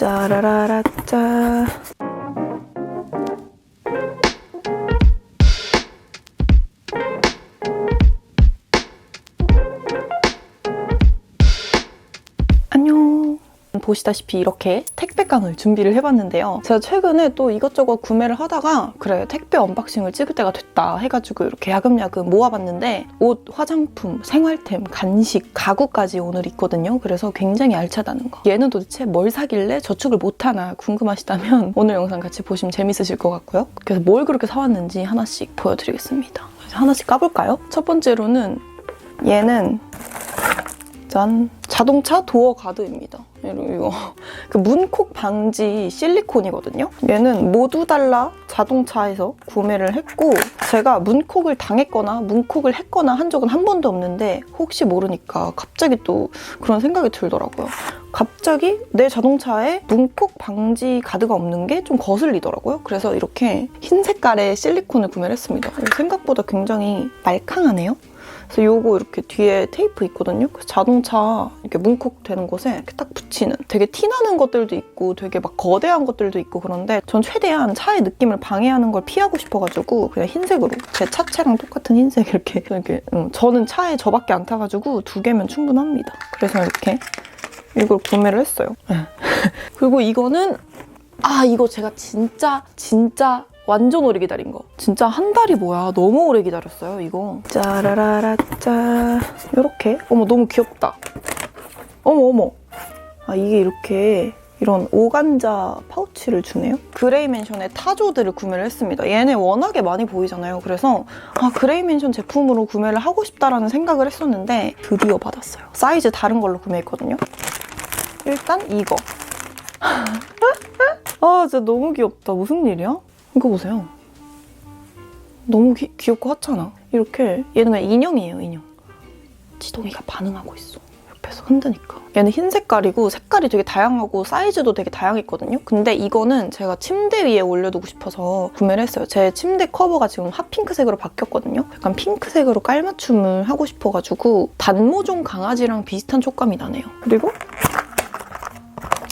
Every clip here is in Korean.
짜라라라 짜. 보시다시피 이렇게 택배깡을 준비를 해봤는데요. 제가 최근에 또 이것저것 구매를 하다가 그래 택배 언박싱을 찍을 때가 됐다 해가지고 이렇게 야금야금 모아봤는데 옷, 화장품, 생활템, 간식, 가구까지 오늘 있거든요. 그래서 굉장히 알차다는 거. 얘는 도대체 뭘 사길래 저축을 못하나 궁금하시다면 오늘 영상 같이 보시면 재밌으실 것 같고요. 그래서 뭘 그렇게 사왔는지 하나씩 보여드리겠습니다. 하나씩 까볼까요? 첫 번째로는 얘는 짠 자동차 도어 가드입니다. 이거 그 문콕 방지 실리콘이거든요. 얘는 모두 달라 자동차에서 구매를 했고 제가 문콕을 당했거나 문콕을 했거나 한 적은 한 번도 없는데 혹시 모르니까 갑자기 또 그런 생각이 들더라고요. 갑자기 내 자동차에 문콕 방지 가드가 없는 게 좀 거슬리더라고요. 그래서 이렇게 흰 색깔의 실리콘을 구매를 했습니다. 생각보다 굉장히 말캉하네요. 그래서 요거 이렇게 뒤에 테이프 있거든요. 그래서 자동차 이렇게 문콕 되는 곳에 이렇게 딱 붙이는 되게 티나는 것들도 있고 되게 막 거대한 것들도 있고 그런데 전 최대한 차의 느낌을 방해하는 걸 피하고 싶어가지고 그냥 흰색으로 제 차체랑 똑같은 흰색 이렇게 이렇게 음, 저는 차에 저밖에 안 타가지고 두 개면 충분합니다. 그래서 이렇게 이걸 구매를 했어요. 네. 그리고 이거는 아 이거 제가 진짜 진짜 완전 오래 기다린 거. 진짜 한 달이 뭐야. 너무 오래 기다렸어요, 이거. 짜라라라 짜. 요렇게. 어머, 너무 귀엽다. 어머, 어머. 아, 이게 이렇게 이런 오간자 파우치를 주네요. 그레이 맨션의 타조들을 구매를 했습니다. 얘네 워낙에 많이 보이잖아요. 그래서 아, 그레이 맨션 제품으로 구매를 하고 싶다라는 생각을 했었는데 드디어 받았어요. 사이즈 다른 걸로 구매했거든요. 일단 이거. 아, 진짜 너무 귀엽다. 무슨 일이야? 이거 보세요. 너무 귀, 귀엽고 핫잖아. 이렇게 얘는 그냥 인형이에요, 인형. 지동이가 반응하고 있어. 옆에서 흔드니까. 얘는 흰 색깔이고 색깔이 되게 다양하고 사이즈도 되게 다양했거든요. 근데 이거는 제가 침대 위에 올려두고 싶어서 구매를 했어요. 제 침대 커버가 지금 핫핑크색으로 바뀌었거든요. 약간 핑크색으로 깔맞춤을 하고 싶어가지고 단모종 강아지랑 비슷한 촉감이 나네요. 그리고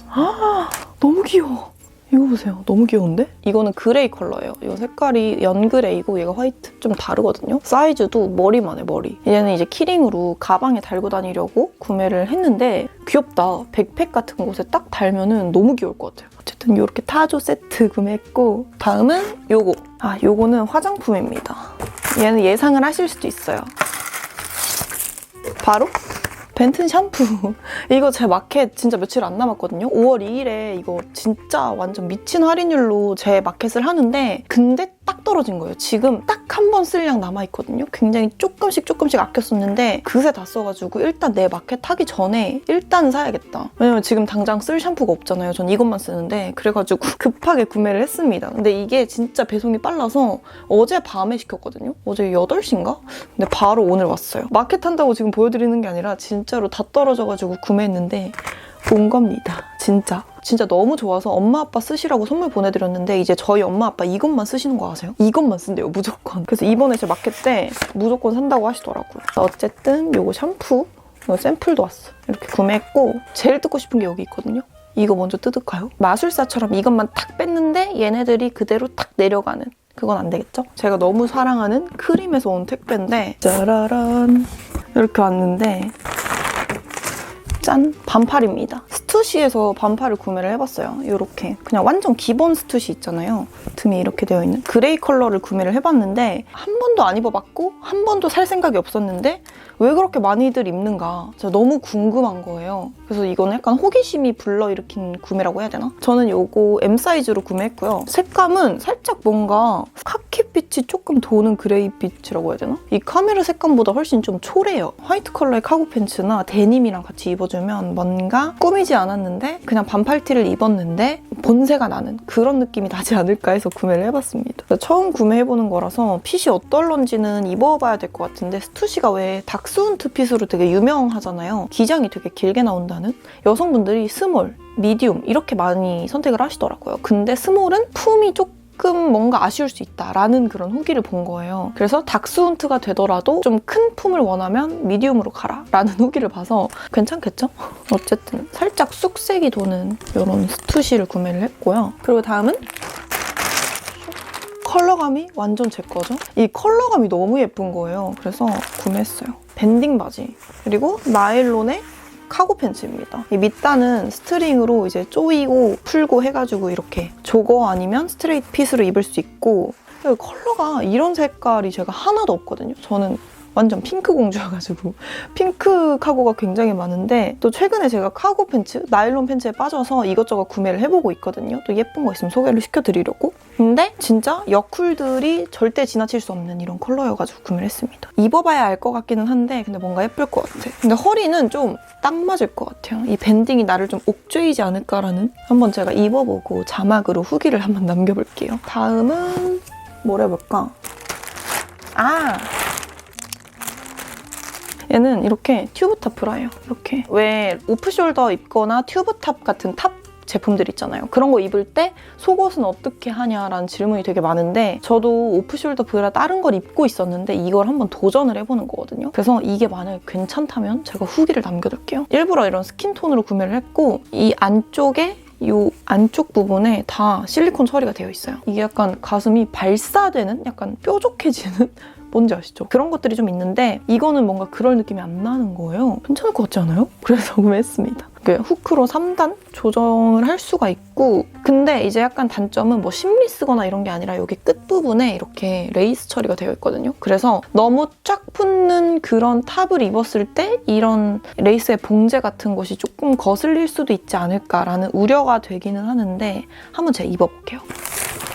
아 너무 귀여워. 이거 보세요. 너무 귀여운데? 이거는 그레이 컬러예요. 이 색깔이 연그레이고 얘가 화이트. 좀 다르거든요. 사이즈도 머리만 해, 머리. 얘는 이제 키링으로 가방에 달고 다니려고 구매를 했는데 귀엽다. 백팩 같은 곳에 딱 달면은 너무 귀여울 것 같아요. 어쨌든 이렇게 타조 세트 구매했고 다음은 요거. 아, 요거는 화장품입니다. 얘는 예상을 하실 수도 있어요. 바로 벤튼 샴푸. 이거 제 마켓 진짜 며칠 안 남았거든요. 5월 2일에 이거 진짜 완전 미친 할인율로 제 마켓을 하는데 근데 딱 떨어진 거예요. 지금 딱 한 번 쓸 양 남아있거든요. 굉장히 조금씩 조금씩 아꼈었는데 그새 다 써가지고 일단 내 마켓 하기 전에 일단 사야겠다. 왜냐면 지금 당장 쓸 샴푸가 없잖아요. 전 이것만 쓰는데 그래가지고 급하게 구매를 했습니다. 근데 이게 진짜 배송이 빨라서 어제 밤에 시켰거든요. 어제 8시인가? 근데 바로 오늘 왔어요. 마켓 한다고 지금 보여드리는 게 아니라 진짜로 다 떨어져가지고 구매했는데 온 겁니다. 진짜. 진짜 너무 좋아서 엄마 아빠 쓰시라고 선물 보내드렸는데 이제 저희 엄마 아빠 이것만 쓰시는 거 아세요? 이것만 쓴대요 무조건. 그래서 이번에 제 마켓 때 무조건 산다고 하시더라고요. 어쨌든 요거 샴푸 이거 샘플도 왔어. 이렇게 구매했고 제일 뜯고 싶은 게 여기 있거든요. 이거 먼저 뜯을까요? 마술사처럼 이것만 탁 뺐는데 얘네들이 그대로 탁 내려가는 그건 안 되겠죠? 제가 너무 사랑하는 크림에서 온 택배인데 짜라란 이렇게 왔는데 짠! 반팔입니다. 스투시에서 반팔을 구매를 해봤어요. 이렇게. 그냥 완전 기본 스투시 있잖아요. 등에 이렇게 되어 있는 그레이 컬러를 구매를 해봤는데 한 번도 안 입어봤고 한 번도 살 생각이 없었는데 왜 그렇게 많이들 입는가 진짜 너무 궁금한 거예요. 그래서 이거는 약간 호기심이 불러일으킨 구매라고 해야 되나? 저는 이거 M 사이즈로 구매했고요. 색감은 살짝 뭔가 카키빛이 조금 도는 그레이빛이라고 해야 되나? 이 카메라 색감보다 훨씬 좀 초래요. 화이트 컬러의 카고 팬츠나 데님이랑 같이 입어주면 뭔가 꾸미지 않았는데 그냥 반팔티를 입었는데 본색가 나는 그런 느낌이 나지 않을까 해서 구매를 해봤습니다. 처음 구매해보는 거라서 핏이 어떨런지는 입어봐야 될 것 같은데 스투시가 왜 닥스훈트 핏으로 되게 유명하잖아요. 기장이 되게 길게 나온다는? 여성분들이 스몰, 미디움 이렇게 많이 선택을 하시더라고요. 근데 스몰은 품이 조금 조금 뭔가 아쉬울 수 있다라는 그런 후기를 본 거예요. 그래서 닥스훈트가 되더라도 좀 큰 품을 원하면 미디움으로 가라 라는 후기를 봐서 괜찮겠죠? 어쨌든 살짝 쑥색이 도는 이런 스투시를 구매를 했고요. 그리고 다음은 컬러감이 완전 제 거죠. 이 컬러감이 너무 예쁜 거예요. 그래서 구매했어요. 밴딩 바지 그리고 나일론의 카고 팬츠입니다. 이 밑단은 스트링으로 이제 조이고 풀고 해가지고 이렇게 조거 아니면 스트레이트 핏으로 입을 수 있고 컬러가 이런 색깔이 제가 하나도 없거든요. 저는 완전 핑크 공주여가지고 핑크 카고가 굉장히 많은데 또 최근에 제가 카고 팬츠, 나일론 팬츠에 빠져서 이것저것 구매를 해보고 있거든요. 또 예쁜 거 있으면 소개를 시켜드리려고. 근데 진짜 여쿨들이 절대 지나칠 수 없는 이런 컬러여가지고 구매를 했습니다. 입어봐야 알 것 같기는 한데 근데 뭔가 예쁠 것 같아. 근데 허리는 좀 딱 맞을 것 같아요. 이 밴딩이 나를 좀 옥죄이지 않을까라는 한번 제가 입어보고 자막으로 후기를 한번 남겨볼게요. 다음은 뭘 해볼까? 아! 얘는 이렇게 튜브탑 브라예요. 이렇게 왜 오프숄더 입거나 튜브 탑 같은 탑 제품들 있잖아요. 그런 거 입을 때 속옷은 어떻게 하냐라는 질문이 되게 많은데 저도 오프숄더 브라 다른 걸 입고 있었는데 이걸 한번 도전을 해보는 거거든요. 그래서 이게 만약에 괜찮다면 제가 후기를 남겨둘게요. 일부러 이런 스킨톤으로 구매를 했고 이 안쪽에 이 안쪽 부분에 다 실리콘 처리가 되어 있어요. 이게 약간 가슴이 발사되는 약간 뾰족해지는 뭔지 아시죠? 그런 것들이 좀 있는데 이거는 뭔가 그럴 느낌이 안 나는 거예요. 괜찮을 것 같지 않아요? 그래서 구매했습니다. 그 후크로 3단 조정을 할 수가 있고 근데 이제 약간 단점은 뭐 심리 쓰거나 이런 게 아니라 여기 끝부분에 이렇게 레이스 처리가 되어 있거든요. 그래서 너무 쫙 붙는 그런 탑을 입었을 때 이런 레이스의 봉제 같은 것이 조금 거슬릴 수도 있지 않을까라는 우려가 되기는 하는데 한번 제가 입어볼게요.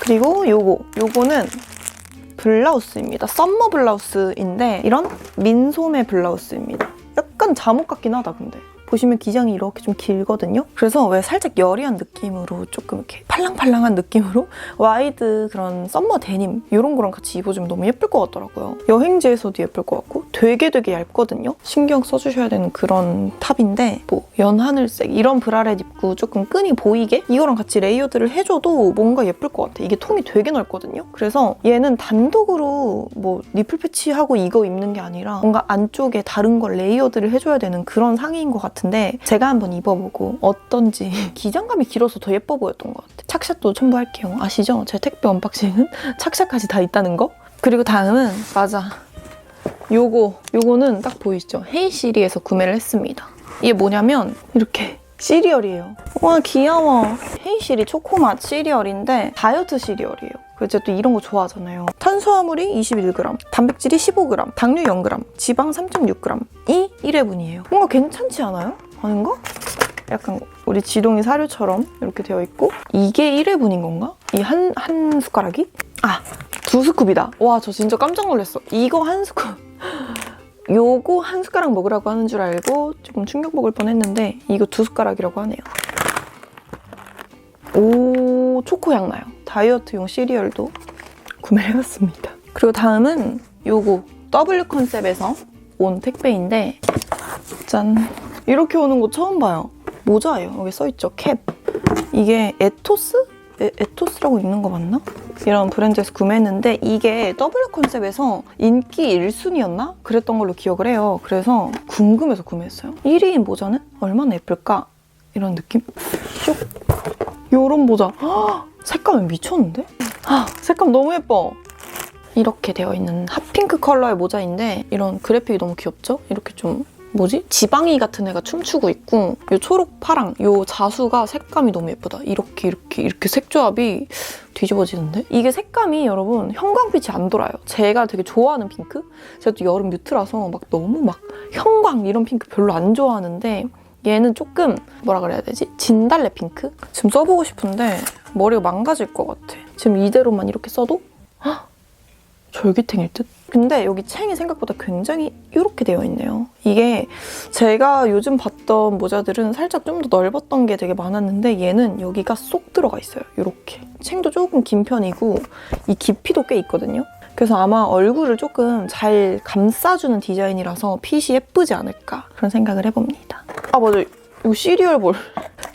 그리고 요거, 요거는 블라우스입니다. 썸머 블라우스인데 이런 민소매 블라우스입니다. 약간 잠옷 같긴 하다 근데. 보시면 기장이 이렇게 좀 길거든요. 그래서 왜 살짝 여리한 느낌으로 조금 이렇게 팔랑팔랑한 느낌으로 와이드 그런 썸머 데님 이런 거랑 같이 입어주면 너무 예쁠 것 같더라고요. 여행지에서도 예쁠 것 같고 되게 되게 얇거든요. 신경 써주셔야 되는 그런 탑인데 뭐 연하늘색 이런 브라렛 입고 조금 끈이 보이게 이거랑 같이 레이어드를 해줘도 뭔가 예쁠 것 같아. 이게 통이 되게 넓거든요. 그래서 얘는 단독으로 뭐 니플 패치하고 이거 입는 게 아니라 뭔가 안쪽에 다른 걸 레이어드를 해줘야 되는 그런 상의인 것 같은 데 제가 한번 입어보고 어떤지 기장감이 길어서 더 예뻐 보였던 것 같아요. 착샷도 첨부할게요. 아시죠? 제 택배 언박싱은 착샷까지 다 있다는 거? 그리고 다음은 맞아. 요거 요거는 딱 보이시죠? 헤이시리에서 구매를 했습니다. 이게 뭐냐면 이렇게 시리얼이에요. 와 귀여워. 헤이시리 초코맛 시리얼인데 다이어트 시리얼이에요. 그래서 또 이런 거 좋아하잖아요. 탄수화물이 21g, 단백질이 15g, 당류 0g, 지방 3.6g이 1회분이에요. 뭔가 괜찮지 않아요? 아닌가? 약간 우리 지동이 사료처럼 이렇게 되어 있고 이게 1회분인 건가? 이 한한 숟가락이? 아, 두 스쿱이다. 와, 저 진짜 깜짝 놀랐어. 이거 한 스쿱. 요거 한 숟가락 먹으라고 하는 줄 알고 조금 충격 먹을 뻔했는데 이거 두 숟가락이라고 하네요. 오, 초코향 나요. 다이어트용 시리얼도 구매해봤습니다. 그리고 다음은 요거 W 컨셉에서 온 택배인데 짠 이렇게 오는 거 처음 봐요. 모자예요. 여기 써있죠. 캡. 이게 에토스? 에, 에토스라고 읽는 거 맞나? 이런 브랜드에서 구매했는데 이게 W 컨셉에서 인기 1순위였나? 그랬던 걸로 기억을 해요. 그래서 궁금해서 구매했어요. 1위인 모자는 얼마나 예쁠까? 이런 느낌? 슉. 요런 모자. 헉, 색감이 미쳤는데? 아, 색감 너무 예뻐. 이렇게 되어 있는 핫핑크 컬러의 모자인데 이런 그래픽이 너무 귀엽죠? 이렇게 좀 뭐지? 지방이 같은 애가 춤추고 있고 이 초록 파랑 이 자수가 색감이 너무 예쁘다. 이렇게 이렇게 이렇게 색 조합이 뒤집어지는데? 이게 색감이 여러분 형광빛이 안 돌아요. 제가 되게 좋아하는 핑크? 제가 또 여름 뮤트라서 막 너무 막 형광 이런 핑크 별로 안 좋아하는데 얘는 조금 뭐라 그래야 되지? 진달래 핑크? 지금 써보고 싶은데 머리가 망가질 것 같아. 지금 이대로만 이렇게 써도 헉, 절기탱일 듯? 근데 여기 챙이 생각보다 굉장히 이렇게 되어 있네요. 이게 제가 요즘 봤던 모자들은 살짝 좀 더 넓었던 게 되게 많았는데 얘는 여기가 쏙 들어가 있어요. 이렇게. 챙도 조금 긴 편이고 이 깊이도 꽤 있거든요. 그래서 아마 얼굴을 조금 잘 감싸주는 디자인이라서 핏이 예쁘지 않을까 그런 생각을 해봅니다. 아 맞아. 이거 시리얼볼.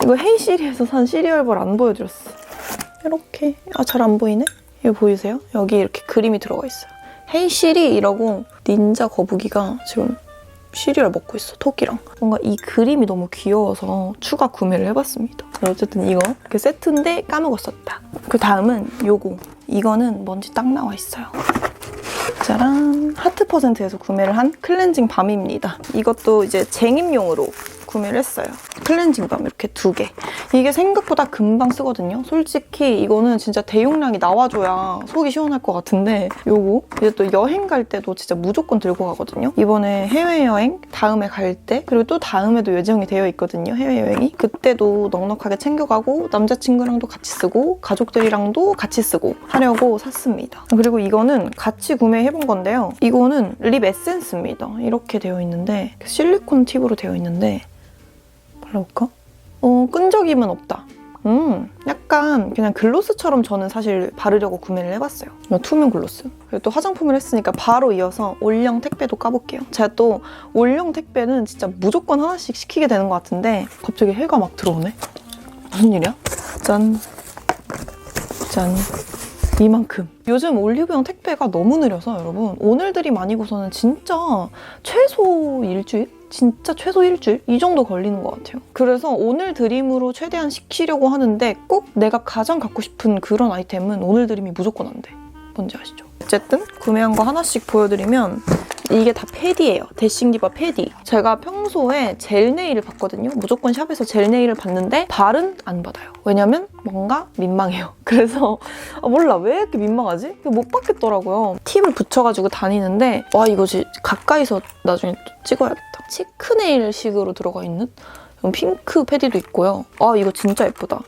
이거 헤이시리에서 산 시리얼볼 안 보여드렸어. 이렇게 아 잘 안 보이네? 이거 보이세요? 여기 이렇게 그림이 들어가 있어요. 헤이 시리 이러고 닌자 거북이가 지금 시리를 먹고 있어 토끼랑 뭔가 이 그림이 너무 귀여워서 추가 구매를 해봤습니다. 어쨌든 이거 이렇게 세트인데 까먹었었다. 그 다음은 요거 이거는 먼지 딱 나와 있어요. 짜란 하트 퍼센트에서 구매를 한 클렌징 밤입니다. 이것도 이제 쟁임용으로 구매를 했어요. 클렌징 밤 이렇게 두 개. 이게 생각보다 금방 쓰거든요. 솔직히 이거는 진짜 대용량이 나와줘야 속이 시원할 것 같은데 요거 이제 또 여행 갈 때도 진짜 무조건 들고 가거든요. 이번에 해외여행 다음에 갈 때 그리고 또 다음에도 예정이 되어 있거든요. 해외여행이 그때도 넉넉하게 챙겨가고 남자친구랑도 같이 쓰고 가족들이랑도 같이 쓰고 하려고 샀습니다. 그리고 이거는 같이 구매해본 건데요. 이거는 립 에센스입니다. 이렇게 되어 있는데 실리콘 팁으로 되어 있는데 발라볼까? 어, 끈적임은 없다. 음, 약간 그냥 글로스처럼 저는 사실 바르려고 구매를 해봤어요. 이거 투명 글로스. 그리고 또 화장품을 했으니까 바로 이어서 올영 택배도 까볼게요. 제가 또 올영 택배는 진짜 무조건 하나씩 시키게 되는 것 같은데 갑자기 해가 막 들어오네. 무슨 일이야? 짠. 짠. 이만큼. 요즘 올리브영 택배가 너무 느려서 여러분 오늘들이 아니고서는 진짜 최소 일주일? 진짜 최소 일주일? 이 정도 걸리는 것 같아요. 그래서 오늘 드림으로 최대한 시키려고 하는데 꼭 내가 가장 갖고 싶은 그런 아이템은 오늘 드림이 무조건 안 돼. 뭔지 아시죠? 어쨌든 구매한 거 하나씩 보여드리면 이게 다 패디예요. 데싱디바 패디. 제가 평소에 젤 네일을 받거든요. 무조건 샵에서 젤 네일을 받는데 발은 안 받아요. 왜냐면 뭔가 민망해요. 그래서 아, 몰라 왜 이렇게 민망하지? 못 받겠더라고요. 팁을 붙여가지고 다니는데 와 이거 지 가까이서 나중에 또 찍어야겠다. 치크 네일 식으로 들어가 있는 핑크 패디도 있고요. 아 이거 진짜 예쁘다.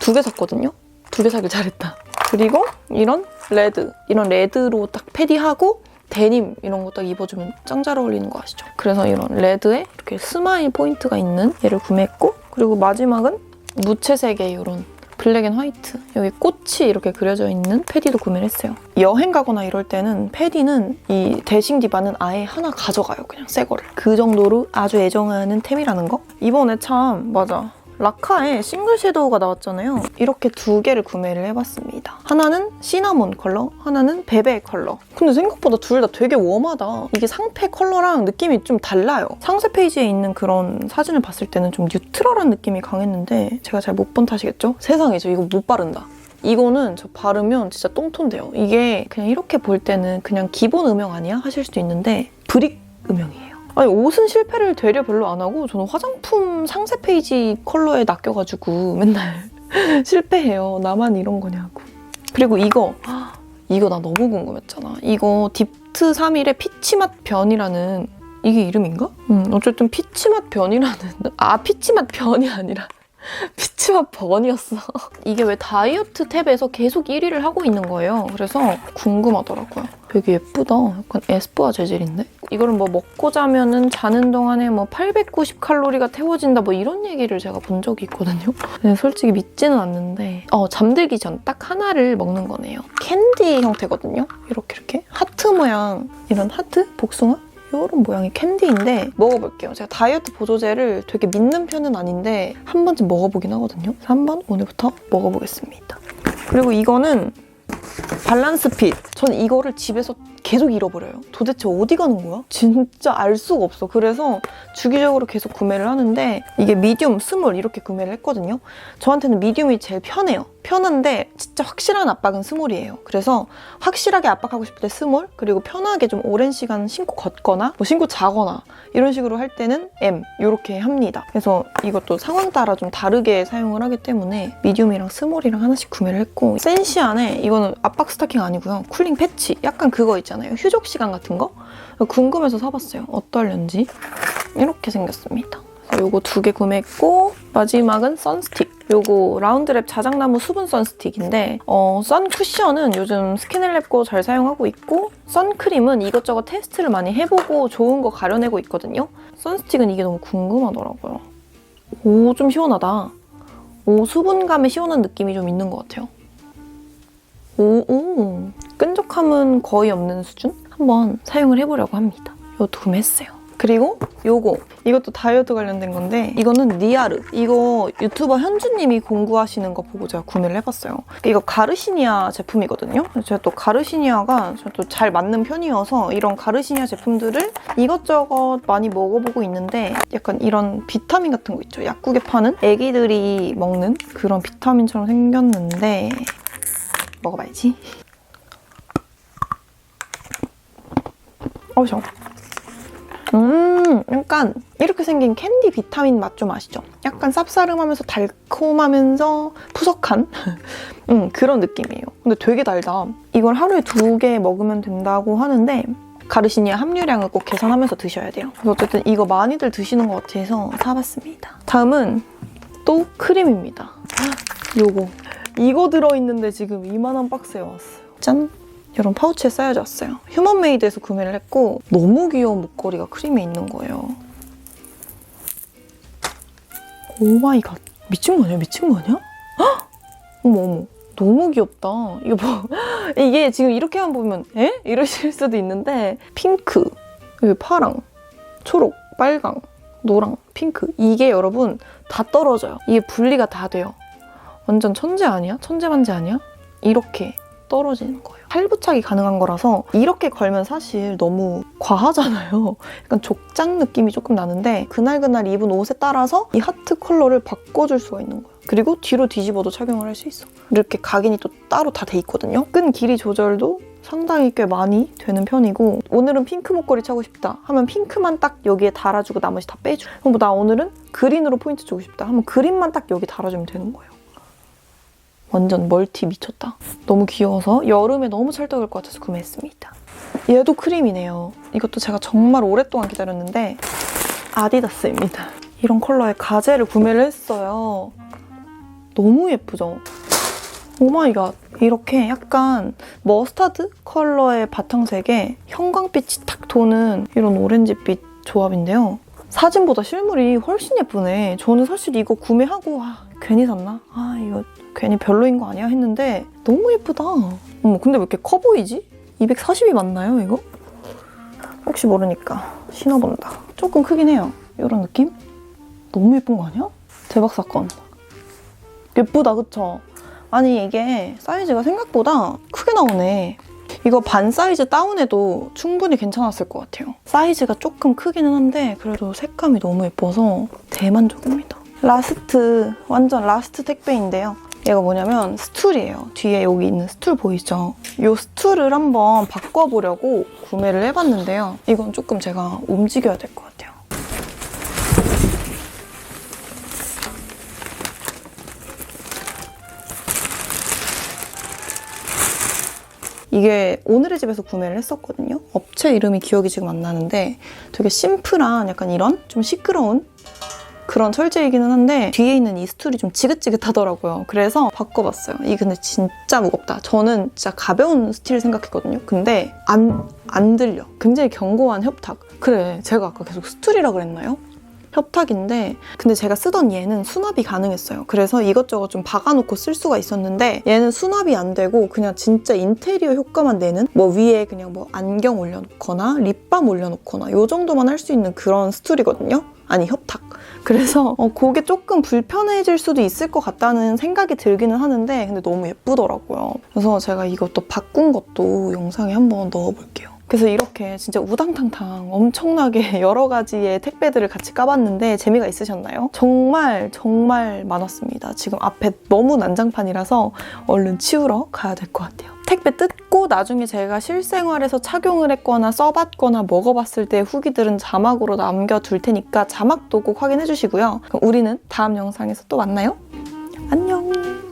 두 개 샀거든요. 두 개 사길 잘했다. 그리고 이런 레드 이런 레드로 딱 패디하고 데님 이런 거 딱 입어주면 짱 잘 어울리는 거 아시죠? 그래서 이런 레드에 이렇게 스마일 포인트가 있는 얘를 구매했고 그리고 마지막은 무채색의 이런 블랙 앤 화이트 여기 꽃이 이렇게 그려져 있는 패디도 구매를 했어요. 여행 가거나 이럴 때는 패디는 이 데싱 디바는 아예 하나 가져가요. 그냥 새 거를. 그 정도로 아주 애정하는 템이라는 거. 이번에 참 맞아. 라카에 싱글 섀도우가 나왔잖아요. 이렇게 두 개를 구매를 해봤습니다. 하나는 시나몬 컬러, 하나는 베베 컬러. 근데 생각보다 둘 다 되게 웜하다. 이게 상패 컬러랑 느낌이 좀 달라요. 상세 페이지에 있는 그런 사진을 봤을 때는 좀 뉴트럴한 느낌이 강했는데 제가 잘 못 본 탓이겠죠? 세상에 저 이거 못 바른다. 이거는 저 바르면 진짜 똥톤 돼요. 이게 그냥 이렇게 볼 때는 그냥 기본 음영 아니야? 하실 수도 있는데 브릭 음영이에요. 아니 옷은 실패를 되려 별로 안 하고 저는 화장품 상세 페이지 컬러에 낚여가지고 맨날 실패해요. 나만 이런 거냐고. 그리고 이거 이거 나 너무 궁금했잖아. 이거 딥트 3일의 피치맛 변이라는 이게 이름인가? 음, 어쨌든 피치맛 변이라는 아 피치맛 변이 아니라 피치맛 번이었어. 이게 왜 다이어트 탭에서 계속 1위를 하고 있는 거예요. 그래서 궁금하더라고요. 되게 예쁘다. 약간 에스쁘아 재질인데? 이거를 뭐 먹고 자면은 자는 동안에 뭐 890 칼로리가 태워진다 뭐 이런 얘기를 제가 본 적이 있거든요. 근데 솔직히 믿지는 않는데 어 잠들기 전 딱 하나를 먹는 거네요. 캔디 형태거든요. 이렇게 이렇게 하트 모양 이런 하트 복숭아 이런 모양의 캔디인데 먹어볼게요. 제가 다이어트 보조제를 되게 믿는 편은 아닌데 한 번쯤 먹어보긴 하거든요. 한번 오늘부터 먹어보겠습니다. 그리고 이거는 밸런스 핏. 전 이거를 집에서 계속 잃어버려요. 도대체 어디 가는 거야? 진짜 알 수가 없어. 그래서 주기적으로 계속 구매를 하는데 이게 미디움, 스몰 이렇게 구매를 했거든요. 저한테는 미디움이 제일 편해요. 편한데 진짜 확실한 압박은 스몰이에요. 그래서 확실하게 압박하고 싶을 때 스몰 그리고 편하게 좀 오랜 시간 신고 걷거나 뭐 신고 자거나 이런 식으로 할 때는 M 이렇게 합니다. 그래서 이것도 상황 따라 좀 다르게 사용을 하기 때문에 미디움이랑 스몰이랑 하나씩 구매를 했고 센시안에 이거는 압박 스타킹 아니고요. 쿨링 패치 약간 그거 있잖아요. 휴족 시간 같은 거 궁금해서 사봤어요. 어떨는지 이렇게 생겼습니다. 요거 두 개 구매했고 마지막은 선스틱. 요거 라운드랩 자작나무 수분 선스틱인데 어, 선 쿠션은 요즘 스킨을랩 거 잘 사용하고 있고 선크림은 이것저것 테스트를 많이 해보고 좋은 거 가려내고 있거든요. 선스틱은 이게 너무 궁금하더라고요. 오, 좀 시원하다. 오, 수분감에 시원한 느낌이 좀 있는 것 같아요. 오, 오. 끈적함은 거의 없는 수준? 한번 사용을 해보려고 합니다. 이것도 구매했어요. 그리고 요거 이것도 다이어트 관련된 건데 이거는 니아르 이거 유튜버 현주님이 공구하시는 거 보고 제가 구매를 해봤어요 이거 가르시니아 제품이거든요 제가 또 가르시니아가 또잘 맞는 편이어서 이런 가르시니아 제품들을 이것저것 많이 먹어보고 있는데 약간 이런 비타민 같은 거 있죠 약국에 파는 애기들이 먹는 그런 비타민처럼 생겼는데 먹어봐야지 어우 셔 음, 약간 이렇게 생긴 캔디 비타민 맛 좀 아시죠? 약간 쌉싸름하면서 달콤하면서 푸석한 음, 그런 느낌이에요. 근데 되게 달다. 이걸 하루에 두 개 먹으면 된다고 하는데 가르시니아 함유량을 꼭 계산하면서 드셔야 돼요. 어쨌든 이거 많이들 드시는 것 같아서 사봤습니다. 다음은 또 크림입니다. 요거. 이거 들어있는데 지금 이만한 박스에 왔어요. 짠! 이런 파우치에 쌓여져 왔어요. 휴먼메이드에서 구매를 했고 너무 귀여운 목걸이가 크림에 있는 거예요. 오마이갓. 미친 거 아니야? 미친 거 아니야? 헉! 어머 어머. 너무 귀엽다. 이거 뭐 이게 지금 이렇게만 보면 에? 이러실 수도 있는데 핑크, 파랑, 초록, 빨강, 노랑, 핑크 이게 여러분 다 떨어져요. 이게 분리가 다 돼요. 완전 천재 아니야? 천재만재 아니야? 이렇게 떨어지는 거예요. 팔부착이 가능한 거라서 이렇게 걸면 사실 너무 과하잖아요. 약간 족장 느낌이 조금 나는데 그날그날 입은 옷에 따라서 이 하트 컬러를 바꿔줄 수가 있는 거예요. 그리고 뒤로 뒤집어도 착용을 할 수 있어. 이렇게 각인이 또 따로 다 돼 있거든요. 끈 길이 조절도 상당히 꽤 많이 되는 편이고 오늘은 핑크 목걸이 차고 싶다 하면 핑크만 딱 여기에 달아주고 나머지 다 빼줘. 그럼 뭐 나 오늘은 그린으로 포인트 주고 싶다 하면 그린만 딱 여기 달아주면 되는 거예요. 완전 멀티 미쳤다. 너무 귀여워서 여름에 너무 찰떡일 것 같아서 구매했습니다. 얘도 크림이네요. 이것도 제가 정말 오랫동안 기다렸는데 아디다스입니다. 이런 컬러의 가제를 구매를 했어요. 너무 예쁘죠? 오마이갓. 이렇게 약간 머스타드 컬러의 바탕색에 형광빛이 탁 도는 이런 오렌지빛 조합인데요. 사진보다 실물이 훨씬 예쁘네. 저는 사실 이거 구매하고 아, 괜히 샀나? 아 이거 괜히 별로인 거 아니야? 했는데 너무 예쁘다. 어머 근데 왜 이렇게 커 보이지? 240이 맞나요 이거? 혹시 모르니까 신어본다. 조금 크긴 해요. 이런 느낌? 너무 예쁜 거 아니야? 대박 사건. 예쁘다 그쵸? 아니 이게 사이즈가 생각보다 크게 나오네. 이거 반 사이즈 다운해도 충분히 괜찮았을 것 같아요. 사이즈가 조금 크기는 한데 그래도 색감이 너무 예뻐서 대만족입니다. 라스트, 완전 라스트 택배인데요. 얘가 뭐냐면 스툴이에요. 뒤에 여기 있는 스툴 보이죠? 이 스툴을 한번 바꿔보려고 구매를 해봤는데요. 이건 조금 제가 움직여야 될 것 같아요. 이게 오늘의 집에서 구매를 했었거든요. 업체 이름이 기억이 지금 안 나는데 되게 심플한 약간 이런 좀 시끄러운 그런 철제이기는 한데 뒤에 있는 이 스툴이 좀 지긋지긋하더라고요. 그래서 바꿔봤어요. 이 근데 진짜 무겁다. 저는 진짜 가벼운 스틸 생각했거든요. 근데 안, 안 들려. 굉장히 견고한 협탁. 그래, 제가 아까 계속 스툴이라 그랬나요? 협탁인데 근데 제가 쓰던 얘는 수납이 가능했어요. 그래서 이것저것 좀 박아놓고 쓸 수가 있었는데 얘는 수납이 안 되고 그냥 진짜 인테리어 효과만 내는 뭐 위에 그냥 뭐 안경 올려놓거나 립밤 올려놓거나 요 정도만 할 수 있는 그런 스툴이거든요. 아니 협탁. 그래서 어, 그게 조금 불편해질 수도 있을 것 같다는 생각이 들기는 하는데 근데 너무 예쁘더라고요. 그래서 제가 이것도 바꾼 것도 영상에 한번 넣어볼게요. 그래서 이렇게 진짜 우당탕탕 엄청나게 여러 가지의 택배들을 같이 까봤는데 재미가 있으셨나요? 정말 정말 많았습니다. 지금 앞에 너무 난장판이라서 얼른 치우러 가야 될 것 같아요. 택배 뜯고 나중에 제가 실생활에서 착용을 했거나 써봤거나 먹어봤을 때 후기들은 자막으로 남겨둘 테니까 자막도 꼭 확인해 주시고요. 우리는 다음 영상에서 또 만나요. 안녕!